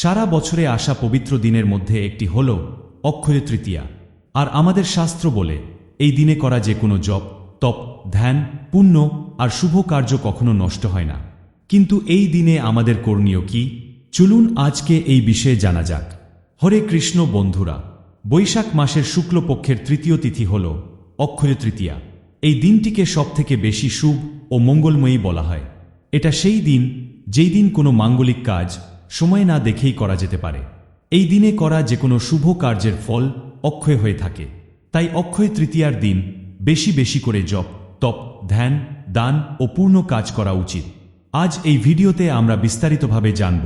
সারা বছরে আসা পবিত্র দিনের মধ্যে একটি হল অক্ষয় তৃতীয়া। আর আমাদের শাস্ত্র বলে, এই দিনে করা যে কোনো জপ, তপ, ধ্যান, পুণ্য আর শুভ কার্য কখনো নষ্ট হয় না। কিন্তু এই দিনে আমাদের করণীয় কি? চলুন আজকে এই বিষয়ে জানা যাক। হরে কৃষ্ণ বন্ধুরা, বৈশাখ মাসের শুক্লপক্ষের তৃতীয় তিথি হল অক্ষয় তৃতীয়া। এই দিনটিকে সবথেকে বেশি শুভ ও মঙ্গলময়ী বলা হয়। এটা সেই দিন যেই দিন কোনো মাঙ্গলিক কাজ সময় না দেখেই করা যেতে পারে। এই দিনে করা যে কোনো শুভ কার্যের ফল অক্ষয় হয়ে থাকে। তাই অক্ষয় তৃতীয়ার দিন বেশি বেশি করে জপ, তপ, ধ্যান, দান ও পূর্ণ কাজ করা উচিত। আজ এই ভিডিওতে আমরা বিস্তারিতভাবে জানব,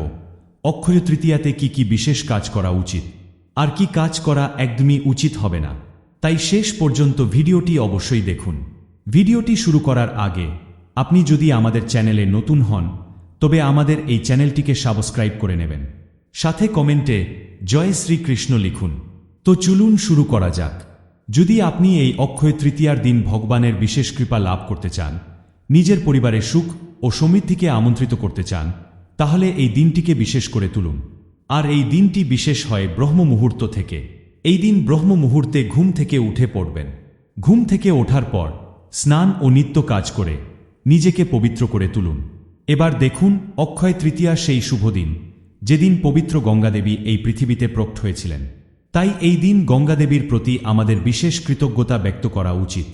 অক্ষয় তৃতীয়াতে কি কি বিশেষ কাজ করা উচিত, আর কি কাজ করা একদমই উচিত হবে না। তাই শেষ পর্যন্ত ভিডিওটি অবশ্যই দেখুন। ভিডিওটি শুরু করার আগে আপনি যদি আমাদের চ্যানেলে নতুন হন তবে আমাদের এই চ্যানেলটিকে সাবস্ক্রাইব করে নেবেন। সাথে কমেন্টে জয় শ্রীকৃষ্ণ লিখুন। তো চলুন শুরু করা যাক। যদি আপনি এই অক্ষয় তৃতীয়ার দিন ভগবানের বিশেষ কৃপা লাভ করতে চান, নিজের পরিবারের সুখ ও সমৃদ্ধিকে আমন্ত্রিত করতে চান, তাহলে এই দিনটিকে বিশেষ করে তুলুন। আর এই দিনটি বিশেষ হয় ব্রহ্ম মুহূর্ত থেকে। এই দিন ব্রহ্ম মুহূর্তে ঘুম থেকে উঠে পড়বেন। ঘুম থেকে ওঠার পর স্নান ও নিত্য কাজ করে নিজেকে পবিত্র করে তুলুন। এবার দেখুন অক্ষয় তৃতীয়া সেই শুভ দিন, যেদিন পবিত্র গঙ্গাদেবী এই পৃথিবীতে প্রকট হয়েছিলেন। তাই এই দিন গঙ্গাদেবীর প্রতি আমাদের বিশেষ কৃতজ্ঞতা ব্যক্ত করা উচিত।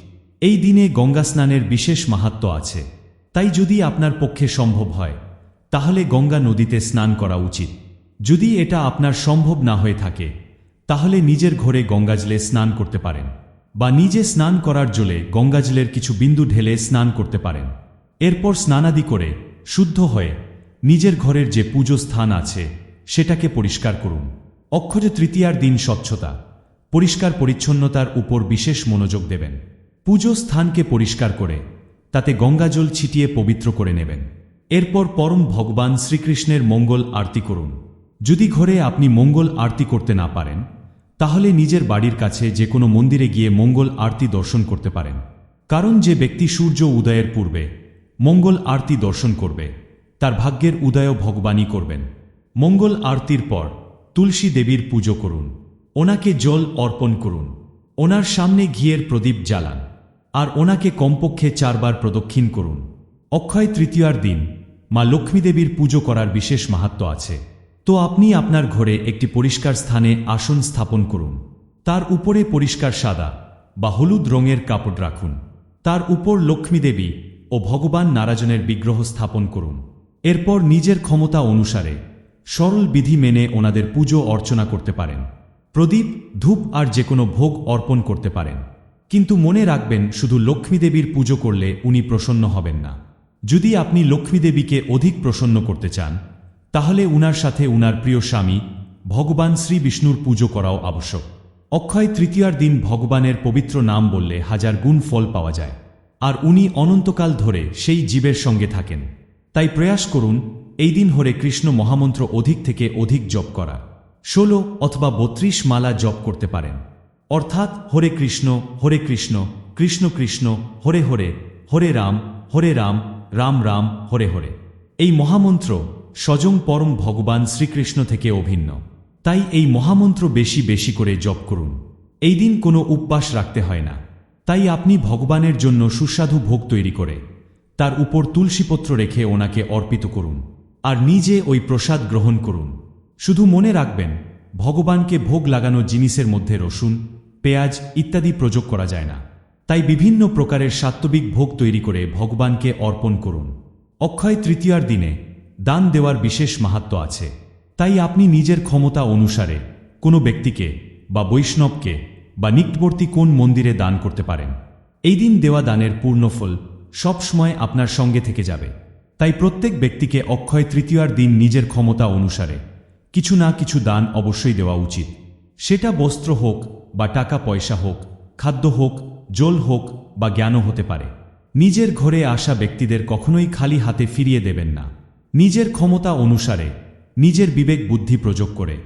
এই দিনে গঙ্গা স্নানের বিশেষ মাহাত্ম আছে। তাই যদি আপনার পক্ষে সম্ভব হয়, তাহলে গঙ্গা নদীতে স্নান করা উচিত। যদি এটা আপনার সম্ভব না হয়ে থাকে, তাহলে নিজের ঘরে গঙ্গাজলে স্নান করতে পারেন, বা নিজে স্নান করার জলে গঙ্গাজলের কিছু বিন্দু ঢেলে স্নান করতে পারেন। এরপর স্নানাদি করে শুদ্ধ হয়ে নিজের ঘরের যে পুজো স্থান আছে সেটাকে পরিষ্কার করুন। অক্ষয় তৃতীয়ার দিন স্বচ্ছতা, পরিষ্কার পরিচ্ছন্নতার উপর বিশেষ মনোযোগ দেবেন। পুজো স্থানকে পরিষ্কার করে তাতে গঙ্গাজল ছিটিয়ে পবিত্র করে নেবেন। এরপর পরম ভগবান শ্রীকৃষ্ণের মঙ্গল আরতি করুন। যদি ঘরে আপনি মঙ্গল আরতি করতে না পারেন, তাহলে নিজের বাড়ির কাছে যে কোনো মন্দিরে গিয়ে মঙ্গল আরতি দর্শন করতে পারেন। কারণ যে ব্যক্তি সূর্য উদয়ের পূর্বে মঙ্গল আরতি দর্শন করবে, তার ভাগ্যের উদয় ভগবানই করবেন। মঙ্গল আরতির পর তুলসী দেবীর পুজো করুন, ওনাকে জল অর্পণ করুন, ওনার সামনে ঘিয়ের প্রদীপ জ্বালান, আর ওনাকে কমপক্ষে চারবার প্রদক্ষিণ করুন। অক্ষয় তৃতীয়ার দিন মা লক্ষ্মী দেবীর পুজো করার বিশেষ মাহাত্ম আছে। তো আপনি আপনার ঘরে একটি পরিষ্কার স্থানে আসন স্থাপন করুন। তার উপরে পরিষ্কার সাদা বা হলুদ রঙের কাপড় রাখুন। তার উপর লক্ষ্মী দেবী ও ভগবান নারাজনের বিগ্রহ স্থাপন করুন। এরপর নিজের ক্ষমতা অনুসারে সরল বিধি মেনে ওনাদের পুজো অর্চনা করতে পারেন। প্রদীপ, ধূপ আর যে কোনো ভোগ অর্পণ করতে পারেন। কিন্তু মনে রাখবেন, শুধু লক্ষ্মী দেবীর পুজো করলে উনি প্রসন্ন হবেন না। যদি আপনি লক্ষ্মী দেবীকে অধিক প্রসন্ন করতে চান, তাহলে উনার সাথে উনার প্রিয় স্বামী ভগবান শ্রী বিষ্ণুর পুজো করাও আবশ্যক। অক্ষয় তৃতীয়ার দিন ভগবানের পবিত্র নাম বললে হাজার গুণ ফল পাওয়া যায়। আর উনি অনন্তকাল ধরে সেই জীবের সঙ্গে থাকেন। তাই প্রয়াস করুন, এই দিন হরে কৃষ্ণ মহামন্ত্র অধিক থেকে অধিক জপ করা। ষোলো অথবা বত্রিশ মালা জপ করতে পারেন। অর্থাৎ হরে কৃষ্ণ হরে কৃষ্ণ কৃষ্ণ কৃষ্ণ, হরে হরে হরে রাম হরে রাম রাম রাম, হরে হরে। এই মহামন্ত্র স্বজং পরম ভগবান শ্রীকৃষ্ণ থেকে অভিন্ন। তাই এই মহামন্ত্র বেশি বেশি করে জপ করুন। এই দিন কোনো উপবাস রাখতে হয় না। তাই আপনি ভগবানের জন্য সুস্বাদু ভোগ তৈরি করে, তার উপর তুলসীপত্র রেখে ওনাকে অর্পিত করুন, আর নিজে ওই প্রসাদ গ্রহণ করুন। শুধু মনে রাখবেন, ভগবানকে ভোগ লাগানো জিনিসের মধ্যে রসুন, পেঁয়াজ ইত্যাদি প্রযোগ করা যায় না। তাই বিভিন্ন প্রকারের সাত্ত্বিক ভোগ তৈরি করে ভগবানকে অর্পণ করুন। অক্ষয় তৃতীয়ার দিনে দান দেওয়ার বিশেষ মাহাত্ম আছে। তাই আপনি নিজের ক্ষমতা অনুসারে কোনো ব্যক্তিকে বা বৈষ্ণবকে বা নিকটবর্তী কোন মন্দিরে দান করতে পারেন। এই দিন দেওয়া দানের পূর্ণফল সবসময় আপনার সঙ্গে থেকে যাবে। তাই প্রত্যেক ব্যক্তিকে অক্ষয় তৃতীয়ার দিন নিজের ক্ষমতা অনুসারে কিছু না কিছু দান অবশ্যই দেওয়া উচিত। সেটা বস্ত্র হোক বা টাকা পয়সা হোক, খাদ্য হোক, জল হোক বা জ্ঞানও হতে পারে। নিজের ঘরে আসা ব্যক্তিদের কখনোই খালি হাতে ফিরিয়ে দেবেন না। নিজের ক্ষমতা অনুসারে নিজের বিবেক বুদ্ধি প্রযোগ করে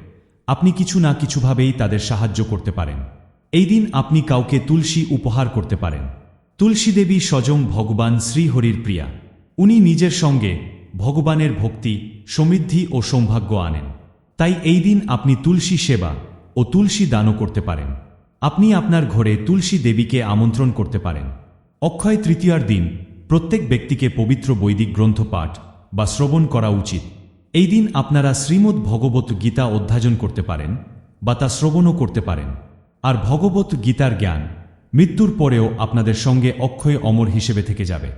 আপনি কিছু না কিছুভাবেই তাদের সাহায্য করতে পারেন। এই দিন আপনি কাউকে তুলসী উপহার করতে পারেন। তুলসী দেবী স্বজং ভগবান শ্রীহরির প্রিয়া। উনি নিজের সঙ্গে ভগবানের ভক্তি, সমৃদ্ধি ও সৌভাগ্য আনেন। তাই এই দিন আপনি তুলসী সেবা ও তুলসী দানও করতে পারেন। আপনি আপনার ঘরে তুলসী দেবীকে আমন্ত্রণ করতে পারেন। অক্ষয় তৃতীয়ার দিন প্রত্যেক ব্যক্তিকে পবিত্র বৈদিক গ্রন্থ পাঠ বা শ্রবণ করা উচিত। এই দিন আপনারা শ্রীমদ্ ভগবত গীতা অধ্যায়ন করতে পারেন বা তা শ্রবণও করতে পারেন। আর ভগবত গীতার জ্ঞান মৃত্যুর পরেও আপনাদের সঙ্গে অক্ষয় অমর হিসেবে থেকে যাবে।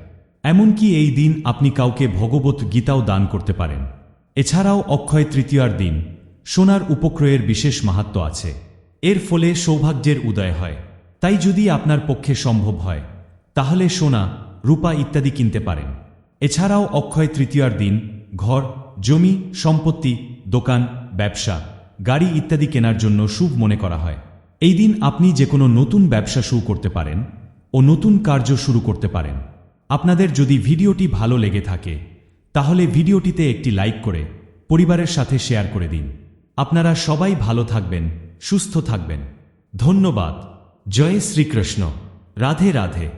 এমনকি এই দিন আপনি কাউকে ভগবত গীতাও দান করতে পারেন। এছাড়াও অক্ষয় তৃতীয়ার দিন সোনার উপক্রয়ের বিশেষ মাহাত্ম আছে। এর ফলে সৌভাগ্যের উদয় হয়। তাই যদি আপনার পক্ষে সম্ভব হয়, তাহলে সোনা, রূপা ইত্যাদি কিনতে পারেন। এছাড়াও অক্ষয় তৃতীয়ার দিন ঘর, জমি, সম্পত্তি, দোকান, ব্যবসা, গাড়ি ইত্যাদি কেনার জন্য শুভ মনে করা হয়। এই দিন আপনি যে কোনো নতুন ব্যবসা শুরু করতে পারেন ও নতুন কার্য শুরু করতে পারেন। আপনাদের যদি ভিডিওটি ভালো লেগে থাকে, তাহলে ভিডিওটিতে একটি লাইক করে পরিবারের সাথে শেয়ার করে দিন। আপনারা সবাই ভালো থাকবেন, সুস্থ থাকবেন। ধন্যবাদ। জয় শ্রীকৃষ্ণ। রাধে রাধে।